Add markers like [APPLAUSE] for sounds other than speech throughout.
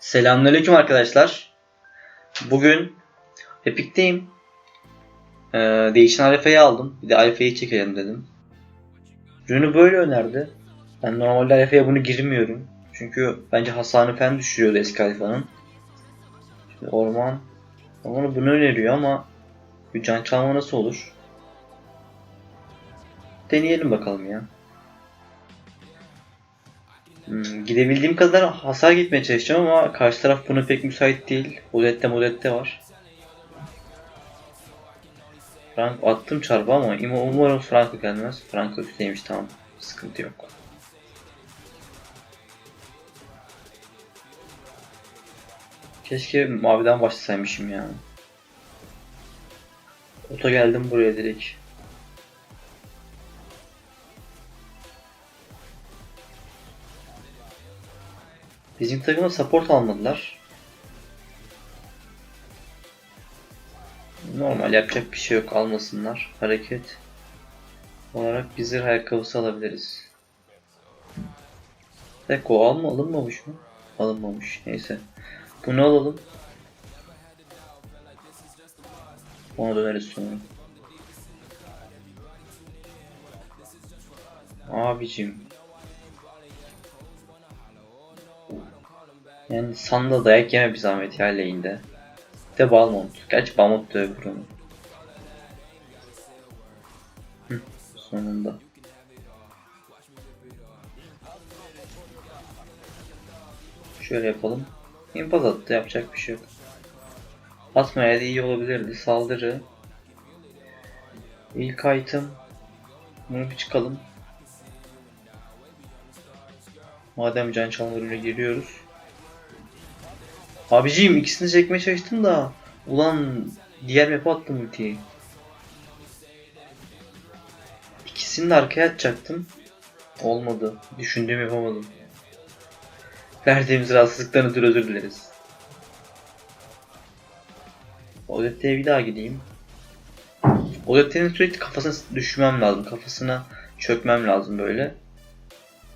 Selamünaleyküm arkadaşlar. Bugün Epic'teyim. Ee, değişen alfayı aldım. Bir de alfayı çekelim dedim. Ürünü böyle önerdi. Ben normalde alfaya bunu girmiyorum. Çünkü bence hasarını falan düşürüyordu eski alfanın. Şimdi orman. Ormanı bunu öneriyor ama bir can çalma nasıl olur? Deneyelim bakalım ya. Hmm, gidebildiğim kadar hasar gitmeye çalışacağım ama karşı taraf buna pek müsait değil. Odette modette var. Frank attım çarpı ama umarım Franco gelmez. Franco üstteymiş tamam. Sıkıntı yok. Keşke maviden başlasaymışım ya. Ota geldim buraya direkt. Bizim takıma support almadılar. Normal yapacak bir şey yok almasınlar. Hareket olarak biz zırh ayakkabısı alabiliriz. Bir dakika o alma alınmamış mı? Alınmamış. Neyse. Bunu alalım. Ona döneriz sonra. Abicim. Yani sanda dayak yeme bir zahmet ya lane'de. Bir de Balmont. Gerçi Balmont da öbür onu. Sonunda. Şöyle yapalım. İmpaz attı yapacak bir şey yok. Atmaya da iyi olabilirdi. Saldırı. İlk item. Bunu bir çıkalım. Madem can çalma giriyoruz. Abiciğim ikisini çekmeye çalıştım da ulan diğer map'e attım ultiyi. İkisini de arkaya atacaktım. Olmadı. Düşündüğüm yapamadım. Verdiğimiz rahatsızlıktan ötürü özür dileriz. Odette'ye bir daha gideyim. Odette'nin sürekli kafasına düşmem lazım. Kafasına çökmem lazım böyle.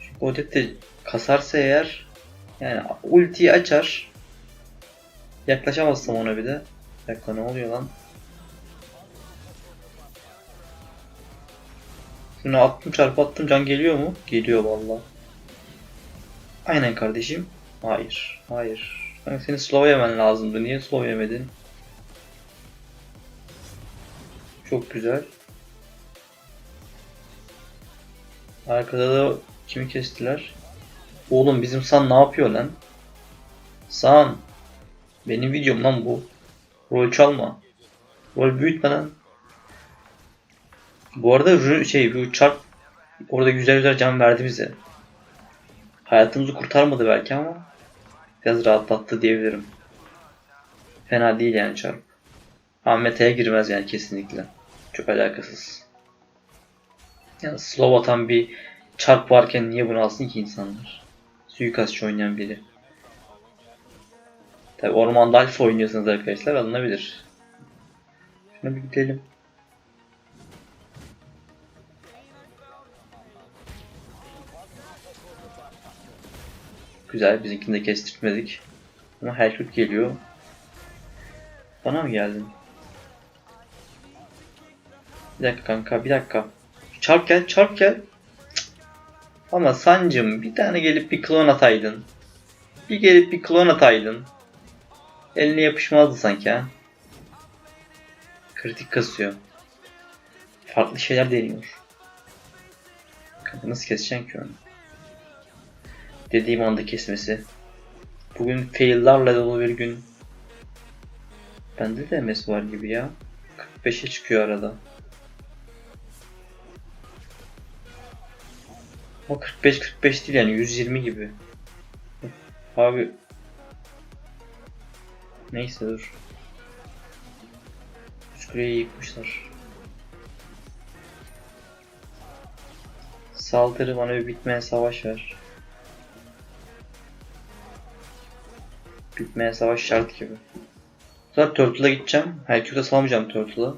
Çünkü Odette kasarsa eğer yani ultiyi açar Yaklaşamazsam ona bir de. Bir dakika ne oluyor lan? Şunu attım çarpı attım can geliyor mu? Geliyor valla. Aynen kardeşim. Hayır. Hayır. Kanka seni slow yemen lazımdı. Niye slow yemedin? Çok güzel. Arkada da kimi kestiler? Oğlum bizim San ne yapıyor lan? San. Benim videom lan bu. Rol çalma. Rol büyütme lan. Bu arada şey bu çarp orada güzel güzel can verdi bize. Hayatımızı kurtarmadı belki ama biraz rahatlattı diyebilirim. Fena değil yani çarp. Ahmet'e girmez yani kesinlikle. Çok alakasız. Yani slow atan bir çarp varken niye bunu alsın ki insanlar? Suikastçı oynayan biri. Tabi ormanda alfa oynuyorsanız arkadaşlar alınabilir. Şuna bir gidelim. Güzel bizimkini de kestirtmedik. Ama Helkut geliyor. Bana mı geldin? Bir dakika kanka bir dakika. Çarp gel çarp gel. Cık. Ama sancım bir tane gelip bir klon ataydın. Bir gelip bir klon ataydın. Eline yapışmazdı sanki ha. Kritik kasıyor. Farklı şeyler deniyor. Nasıl keseceksin ki onu? Dediğim anda kesmesi. Bugün fail'larla dolu bir gün. Bende de MS var gibi ya. 45'e çıkıyor arada. O 45 45 değil yani 120 gibi. Abi Neyse dur. Üst kuleyi yıkmışlar. Saldırı bana bir bitmeyen savaş ver. Bitmeyen savaş şart gibi. Zaten Turtle'a gideceğim. Hercule'da salmayacağım Turtle'ı.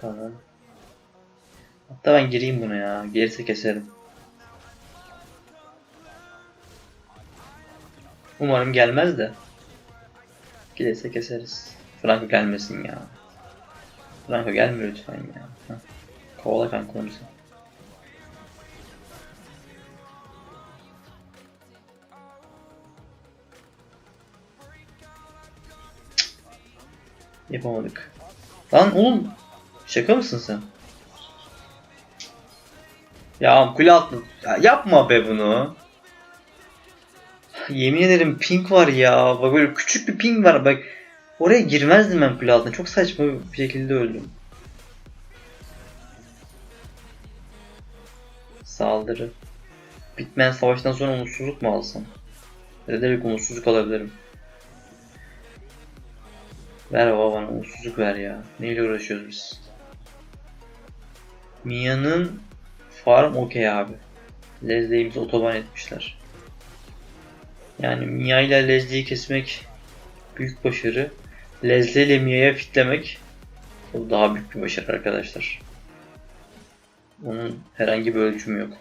Tamam. Hatta ben gireyim buna ya. Gelirse keserim. Umarım gelmez de. Gelirse keseriz. Franco gelmesin ya. Franco gelme lütfen ya. Heh. Kovala kanka onu sen. Yapamadık. Lan oğlum şaka mısın sen? Ya kule altı. Ya yapma be bunu. Yemin ederim ping var ya. Bak böyle küçük bir ping var. Bak oraya girmezdim ben kule. Çok saçma bir şekilde öldüm. Saldırı. Bitmeyen savaştan sonra umutsuzluk mu alsam? Ne demek umutsuzluk alabilirim? Ver baba bana umutsuzluk ver ya. Neyle uğraşıyoruz biz? Mia'nın farm okey abi. Leslie'yi bize otoban etmişler. Yani Mia ile Leslie'yi kesmek büyük başarı. Leslie ile Mia'ya fitlemek o daha büyük bir başarı arkadaşlar. Onun herhangi bir ölçümü yok.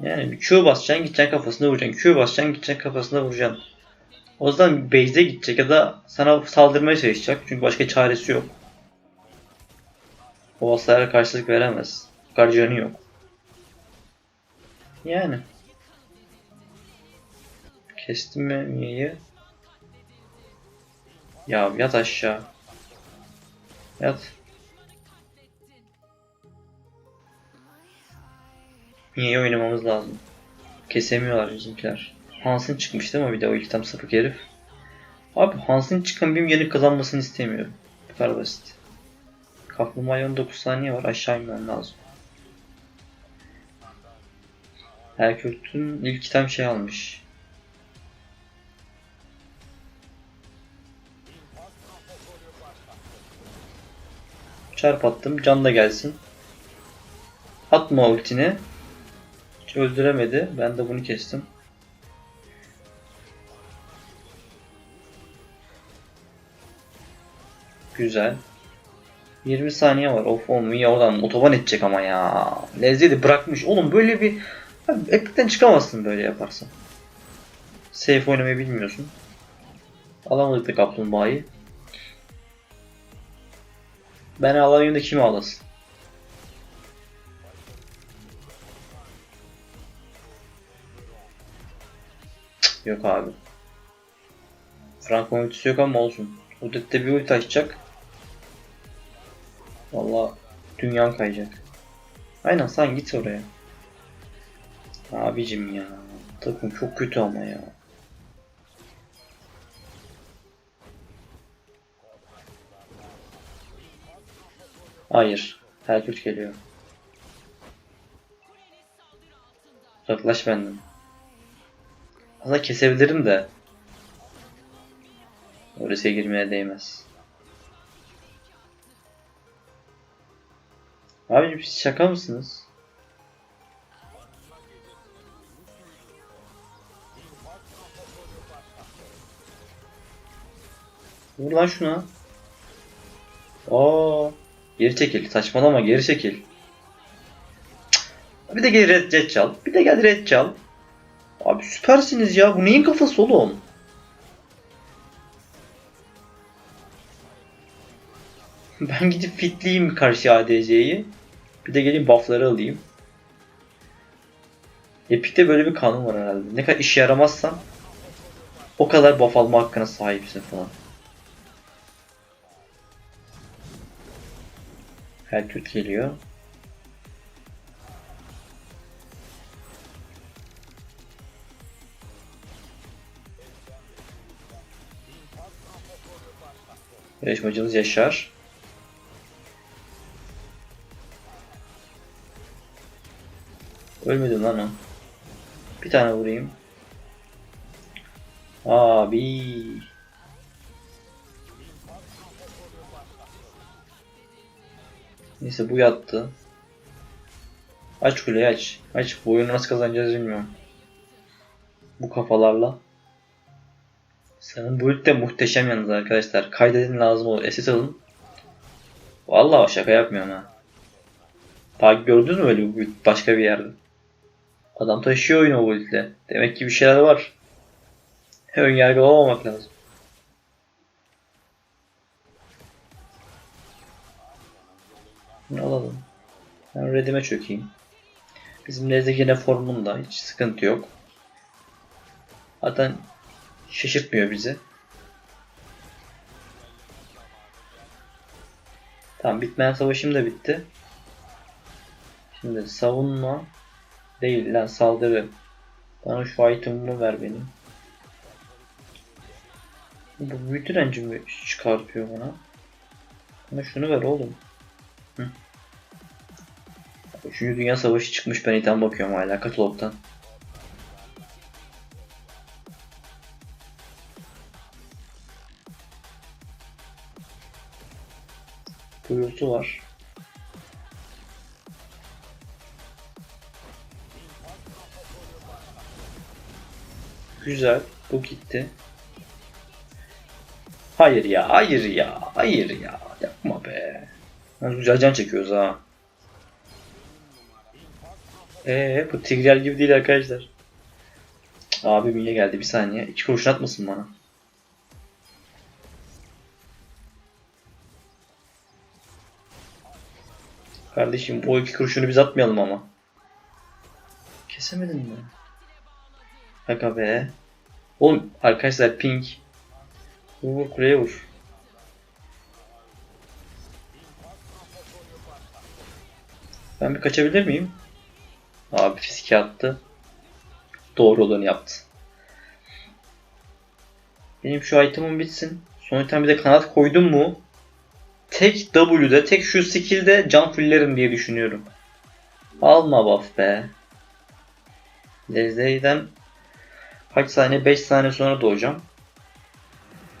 Yani bir Q basacaksın gideceksin kafasına vuracaksın. Q basacaksın gideceksin kafasına vuracaksın. O zaman base'e gidecek ya da sana saldırmaya çalışacak. Çünkü başka çaresi yok. O hasara karşılık veremez. Gardiyanı yok. Yani. Kestim mi Mia'yı? Ya yat aşağı. Yat. Mia'yı oynamamız lazım. Kesemiyorlar bizimkiler. Hans'ın çıkmış değil mi bir de o ilk tam sapık herif. Abi Hans'ın çıkan benim yanık kazanmasını istemiyorum. Bu kadar basit. Kaplumbağa 19 saniye var aşağı inmem lazım. Herkült'ün ilk item şey almış. Çarp attım. Can da gelsin. Atma ultini. Hiç öldüremedi. Ben de bunu kestim. Güzel. 20 saniye var. Of oğlum ya oradan otoban edecek ama ya. Lezzeti bırakmış. Oğlum böyle bir... Abi, Epic'ten çıkamazsın böyle yaparsan. Safe oynamayı bilmiyorsun. Alamadık da kaplumbağayı. Ben alayım da kim ağlasın? Yok abi. Frank ultisi yok ama olsun. Udet'te bir ulti açacak. Valla dünyam kayacak. Aynen sen git oraya. Abicim ya. Takım çok kötü ama ya. Hayır. Herkül geliyor. Uzaklaş benden. Aslında kesebilirim de. Orası girmeye değmez. Abicim siz şaka mısınız? Vur lan şuna. Aa, geri çekil. Saçmalama geri çekil. Cık. Bir de gel red, red çal. Bir de gel red çal. Abi süpersiniz ya. Bu neyin kafası oğlum? [LAUGHS] Ben gidip fitleyeyim karşı ADC'yi. Bir de geleyim buff'ları alayım. Epic'te böyle bir kanun var herhalde. Ne kadar işe yaramazsan o kadar buff alma hakkına sahipsin falan. Herkül geliyor. Yarışmacımız Yaşar. Ölmedi lan o. Bir tane vurayım. Abi. Neyse bu yattı. Aç kuleyi aç. Aç. Bu oyunu nasıl kazanacağız bilmiyorum. Bu kafalarla. Senin bu ülke muhteşem yalnız arkadaşlar. Kaydedin lazım olur. SS alın. Vallahi şaka yapmıyorum ha. Daha gördünüz mü öyle bir build başka bir yerde? Adam taşıyor oyunu o build'le. Demek ki bir şeyler var. Ön yargılı olmamak lazım. Bunu alalım. Ben redime çökeyim. Bizim Leze yine formunda. Hiç sıkıntı yok. Zaten şaşırtmıyor bizi. Tamam bitmeyen savaşım da bitti. Şimdi savunma değil lan saldırı. Bana şu item'ımı ver benim. Bu büyü direnci mi çıkartıyor bana? Bana şunu ver oğlum. Üçüncü Dünya Savaşı çıkmış ben item bakıyorum hala katalogdan. Buyurtu var. Güzel. Bu gitti. Hayır ya, hayır ya, hayır ya. Yapma be. Güzel can çekiyoruz ha. Eee bu Tigreal gibi değil arkadaşlar. Abi Mine geldi bir saniye. İki kurşun atmasın bana. Kardeşim o iki kurşunu biz atmayalım ama. Kesemedin mi? Aga be. Oğlum arkadaşlar. Vur vur kuleye vur. Ben bir kaçabilir miyim? Abi fiske attı. Doğru olanı yaptı. Benim şu item'ım bitsin. Son item bir de kanat koydum mu? Tek W'de, tek şu skill'de can fullerim diye düşünüyorum. Alma buff be. Lezzey'den kaç saniye? 5 saniye sonra doğacağım.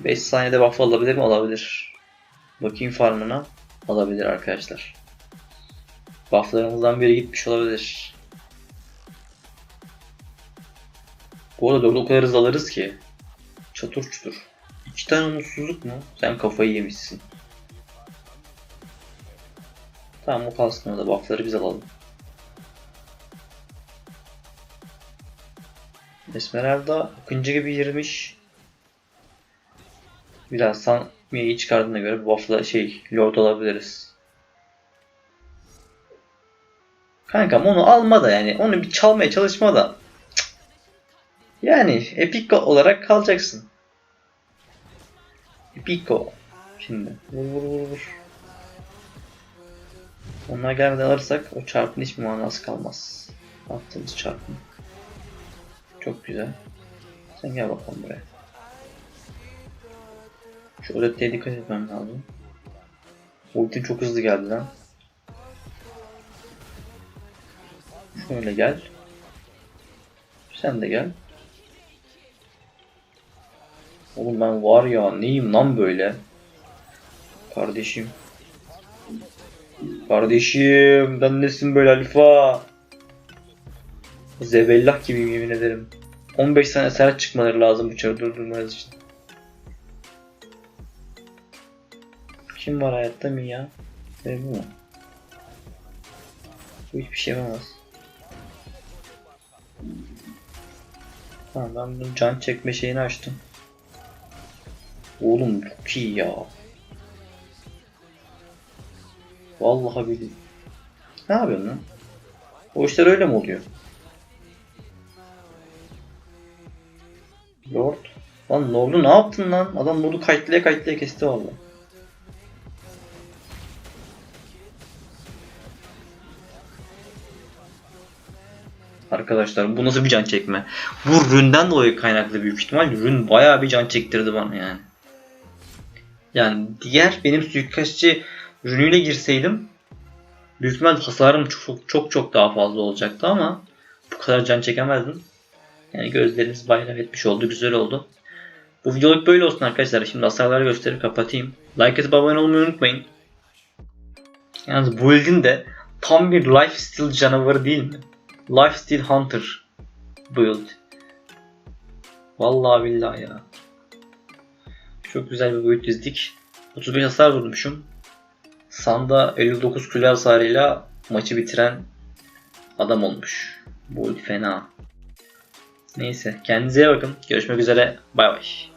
5 saniyede buff alabilir mi? Alabilir. Bakayım farmına. Alabilir arkadaşlar. Bufflarımızdan biri gitmiş olabilir. Bu arada 4'ü o kadar hızlı alırız ki. Çatır çutur. İki tane umutsuzluk mu? Sen kafayı yemişsin. Tamam o kalsın orada. Buffları biz alalım. Esmeralda Akıncı gibi girmiş. Biraz Samiye'yi çıkardığına göre buff'la şey Lord olabiliriz. Kankam onu alma da yani onu bir çalmaya çalışma da. Yani Epico olarak kalacaksın. Epico. Şimdi vur vur vur vur. Onlar gelmeden alırsak o çarpın hiçbir manası kalmaz. Attığımız çarpın. Çok güzel. Sen gel bakalım buraya. Şu öğretmeye dikkat etmem lazım. Ultin çok hızlı geldi lan. Şöyle gel. Sen de gel. Oğlum ben var ya neyim lan böyle? Kardeşim. Kardeşim ben nesin böyle alfa? Zebellah gibiyim yemin ederim. 15 tane sert çıkmaları lazım bu çarı durdurmanız için. Kim var hayatta mı ya? Ve bu mu? Bu hiçbir şey yapamaz. Tamam ben bunun can çekme şeyini açtım. Oğlum çok iyi ya. Vallahi billahi. Ne yapıyorsun lan? O işler öyle mi oluyor? Lord. Lan Lord'u ne yaptın lan? Adam Lord'u kayıtlaya kayıtlaya kesti vallahi. Arkadaşlar bu nasıl bir can çekme? Bu ründen dolayı kaynaklı büyük ihtimal. Rün bayağı bir can çektirdi bana yani. Yani diğer benim suikastçı rünüyle girseydim büyük ihtimal hasarım çok çok çok daha fazla olacaktı ama bu kadar can çekemezdim. Yani gözlerimiz bayrak etmiş oldu. Güzel oldu. Bu videoluk böyle olsun arkadaşlar. Şimdi hasarları gösterip kapatayım. Like atıp abone olmayı unutmayın. Yalnız bu build'in de tam bir lifesteal canavarı değil mi? Lifesteal Hunter build. Vallahi billahi ya. Çok güzel bir build dizdik. 35 hasar vurmuşum. Sanda 59 kule hasarıyla maçı bitiren adam olmuş. Bu fena. Neyse kendinize iyi bakın. Görüşmek üzere. Bay bay.